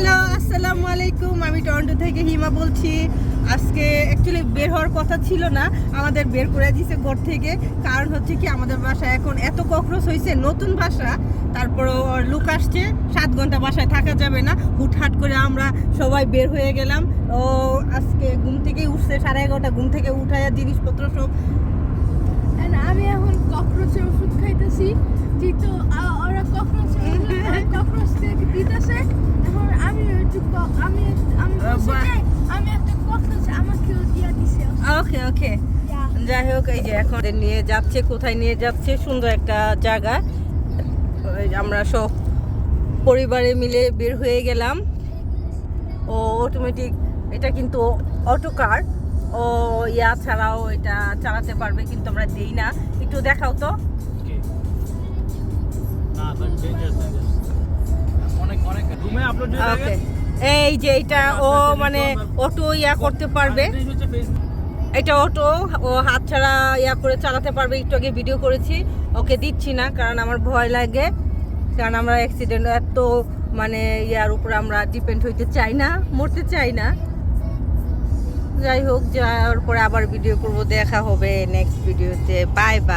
Hello, আসসালামু আলাইকুম। আমি টরন্টো থেকে হিমা বলছি। আজকে অ্যাকচুয়ালি বের হওয়ার কথা ছিল না, আমাদের বের করে দিয়েছে ঘর থেকে। কারণ হচ্ছে কি, আমাদের বাসায় এখন এত ককরোচ হয়েছে, নতুন বাসা। তারপরে লুক আসছে, সাত ঘণ্টা বাসায় থাকা যাবে না। হুটহাট করে আমরা সবাই বের হয়ে গেলাম। ও আজকে ঘুম থেকে উঠছে, সাড়ে এগারোটা, ঘুম থেকে উঠায় জিনিসপত্র সব। আমি এখন ককরোচের ওষুধ খাইতেছি। কিন্তু ওরা ককরোচের ককরোচ ওকে ওকে যাই হোক এই যে এখন নিয়ে যাচ্ছে কোথায় নিয়ে যাচ্ছে সুন্দর একটা জায়গা। ওই আমরা সব পরিবারে মিলে বের হয়ে গেলাম। ও অটোমেটিক এটা কিন্তু অটো কার ও ইয়া ছাড়াও এটা চালাতে পারবে কিন্তু আমরা দেই না। একটু দেখাও তো। এই যে এটা ও মানে অটো ইয়া করতে পারবে। এটা অটো ও হাত ছাড়া ইয়া করে চালাতে পারবে, একটু আগে ভিডিও করেছি, ওকে দিচ্ছি না, কারণ আমার ভয় লাগে, কারণ আমরা অ্যাক্সিডেন্ট এত মানে ইয়ার উপরে আমরা ডিপেন্ড হইতে চাই না, মরতে চাই না। যাই হোক, যাওয়ার পরে আবার ভিডিও করব, দেখা হবে নেক্সট ভিডিওতে বাই বাই